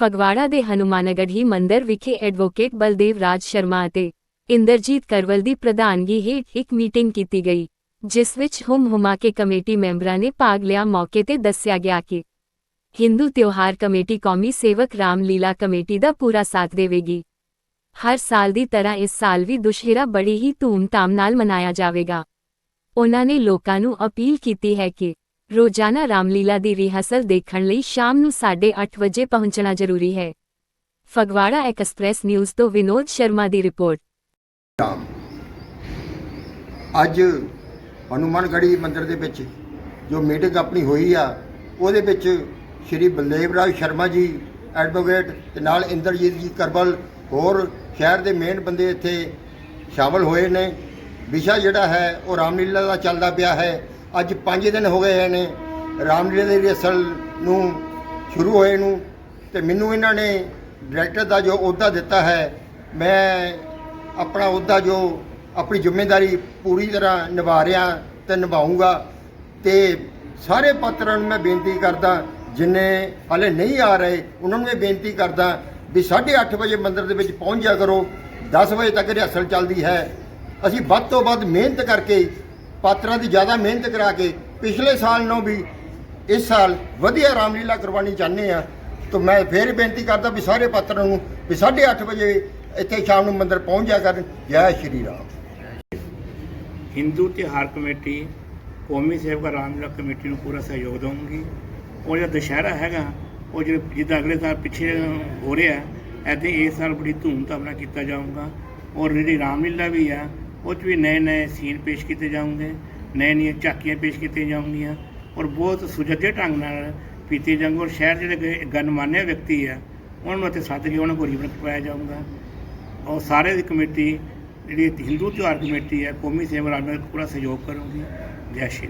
ਫਗਵਾੜਾ ਦੇ ਹਨੂਮਾਨਗੜ੍ਹੀ ਮੰਦਿਰ ਵਿਖੇ ਐਡਵੋਕੇਟ ਬਲਦੇਵ ਰਾਜ ਸ਼ਰਮਾ ਅਤੇ ਇੰਦਰਜੀਤ ਕਰਵਲ ਦੀ ਪ੍ਰਧਾਨਗੀ ਹੇਠ ਇੱਕ ਮੀਟਿੰਗ ਕੀਤੀ ਗਈ, ਜਿਸ ਵਿੱਚ ਹੁਮ ਹੁਮਾ ਕੇ ਕਮੇਟੀ ਮੈਂਬਰਾਂ ਨੇ ਭਾਗ ਲਿਆ ਮੌਕੇ ਤੇ ਦੱਸਿਆ ਗਿਆ ਕਿ ਹਿੰਦੂ ਤਿਉਹਾਰ ਕਮੇਟੀ ਕੌਮੀ ਸੇਵਕ ਰਾਮ ਲੀਲਾ ਕਮੇਟੀ ਦਾ ਪੂਰਾ ਸਾਥ ਦੇਵੇਗੀ। ਹਰ ਸਾਲ ਦੀ ਤਰ੍ਹਾਂ ਇਸ ਸਾਲ ਵੀ ਦੁਸ਼ਹਿਰਾ ਬੜੀ ਹੀ ਧੂਮ-ਧਾਮ ਨਾਲ ਮਨਾਇਆ ਜਾਵੇਗਾ। ਉਹਨਾਂ ਨੇ ਲੋਕਾਂ ਨੂੰ ਅਪੀਲ ਕੀਤੀ ਹੈ ਕਿ ਰੋਜ਼ਾਨਾ ਰਾਮਲੀਲਾ ਦੀ ਰਿਹਰਸਲ ਦੇਖਣ ਲਈ ਸ਼ਾਮ ਨੂੰ 8:30 ਵਜੇ ਪਹੁੰਚਣਾ ਜ਼ਰੂਰੀ ਹੈ। ਫਗਵਾੜਾ ਐਕਸਪ੍ਰੈਸ ਨਿਊਜ਼ ਤੋਂ ਵਿਨੋਦ ਸ਼ਰਮਾ ਦੀ ਰਿਪੋਰਟ। ਰਾਮ ਅੱਜ ਹਨੂਮਾਨਗੜ੍ਹੀ ਮੰਦਿਰ ਦੇ ਵਿੱਚ ਜੋ ਮੀਟਿੰਗ ਆਪਣੀ ਹੋਈ ਆ, ਉਹਦੇ ਵਿੱਚ ਸ਼੍ਰੀ ਬਲਦੇਵ ਰਾਜ ਸ਼ਰਮਾ ਜੀ ਐਡਵੋਕੇਟ ਤੇ ਨਾਲ ਇੰਦਰਜੀਤ ਜੀ ਕਰਬਲ ਹੋਰ ਸ਼ਹਿਰ ਦੇ ਮੇਨ ਬੰਦੇ ਇੱਥੇ ਸ਼ਾਮਲ ਹੋਏ ਨੇ। ਵਿਸ਼ਾ ਜਿਹੜਾ ਹੈ, ਉਹ ਰਾਮਲੀਲਾ ਦਾ ਚੱਲਦਾ ਪਿਆ ਹੈ। ਅੱਜ 5 ਦਿਨ ਹੋ ਗਏ ਨੇ ਰਾਮਲੀਲਾ ਦੇ ਰਿਹਰਸਲ ਨੂੰ ਸ਼ੁਰੂ ਹੋਏ ਨੂੰ ਤੇ ਮੈਨੂੰ ਇਹਨਾਂ ਨੇ ਡਾਇਰੈਕਟਰ ਦਾ ਜੋ ਅਹੁਦਾ ਦਿੱਤਾ ਹੈ, ਮੈਂ ਆਪਣਾ ਅਹੁਦਾ ਜੋ ਆਪਣੀ ਜ਼ਿੰਮੇਵਾਰੀ ਪੂਰੀ ਤਰ੍ਹਾਂ ਨਿਭਾ ਰਿਹਾ ਤੇ ਨਿਭਾਉਂਗਾ ਤੇ ਸਾਰੇ ਪਾਤਰਾਂ ਨੂੰ ਮੈਂ ਬੇਨਤੀ ਕਰਦਾ, ਜਿਨੇ ਹਲੇ ਨਹੀਂ ਆ ਰਹੇ, ਉਹਨਾਂ ਨੂੰ ਇਹ ਬੇਨਤੀ ਕਰਦਾ ਵੀ 8:30 ਵਜੇ ਮੰਦਿਰ ਦੇ ਵਿੱਚ ਪਹੁੰਚ ਜਾ ਕਰੋ 10 ਵਜੇ ਤੱਕ ਰਿਹਰਸਲ ਚੱਲਦੀ ਹੈ। ਅਸੀਂ ਵੱਧ ਤੋਂ ਵੱਧ ਮਿਹਨਤ ਕਰਕੇ ਪਾਤਰਾਂ ਦੀ ਜ਼ਿਆਦਾ ਮਿਹਨਤ ਕਰਾ ਕੇ ਪਿਛਲੇ ਸਾਲ ਨੂੰ ਵੀ ਇਸ ਸਾਲ ਵਧੀਆ ਰਾਮਲੀਲਾ ਕਰਵਾਉਣੀ ਚਾਹੁੰਦੇ ਆ ਤਾਂ ਮੈਂ ਫੇਰ ਬੇਨਤੀ ਕਰਦਾ ਵੀ ਸਾਰੇ ਪਾਤਰਾਂ ਨੂੰ ਵੀ 8:30 ਵਜੇ ਇੱਥੇ ਸ਼ਾਮ ਨੂੰ ਮੰਦਿਰ ਪਹੁੰਚ ਜਾ ਕਰਨ। ਜੈ ਸ਼੍ਰੀ ਰਾਮ। ਹਿੰਦੂ ਤਿਉਹਾਰ ਕਮੇਟੀ, ਕੌਮੀ ਸੇਵਕ ਰਾਮਲੀਲਾ ਕਮੇਟੀ ਨੂੰ ਪੂਰਾ ਸਹਿਯੋਗ ਦਊਂਗੀ। ਉਹ ਜਿਹੜਾ ਦੁਸ਼ਹਿਰਾ ਹੈਗਾ, ਉਹ ਜਿਹੜੇ ਜਿੱਦਾਂ ਅਗਲੇ ਸਾਲ ਪਿੱਛੇ ਹੋ ਰਿਹਾ ਐਦਾਂ ਇਸ ਸਾਲ ਬੜੀ ਧੂਮਧਾਮ ਨਾਲ ਕੀਤਾ ਜਾਊਗਾ। ਔਰ ਜਿਹੜੀ ਰਾਮਲੀਲਾ ਵੀ ਆ ਉਹ 'ਚ ਵੀ ਨਏ ਨਏ ਸੀਨ ਪੇਸ਼ ਕੀਤੇ ਜਾਣਗੇ, ਨਏ ਨਏ ਝਾਕੀਆਂ ਪੇਸ਼ ਕੀਤੀਆਂ ਜਾਣਗੀਆਂ ਔਰ ਬਹੁਤ ਸੁਚੱਜੇ ਢੰਗ ਨਾਲ ਪੀਤੀ ਜਾਣਗੇ ਔਰ ਸ਼ਹਿਰ ਜਿਹੜੇ ਗ- ਗਣਮਾਨਿਆ ਵਿਅਕਤੀ ਆ, ਉਹਨਾਂ ਨੂੰ ਇੱਥੇ ਸੱਦ ਕੇ ਉਹਨਾਂ ਕੋਲ ਰੀਬਨ ਕਟਵਾਇਆ ਜਾਊਗਾ। ਔਰ ਸਾਰੇ ਦੀ ਕਮੇਟੀ, ਜਿਹੜੀ ਹਿੰਦੂ ਤਿਉਹਾਰ ਕਮੇਟੀ ਹੈ ਕੌਮੀ ਸੇਵਾ ਰਾਮਲੀਲਾ ਪੂਰਾ ਸਹਿਯੋਗ ਕਰੂਗੀ। ਜੈ ਸ਼੍ਰੀ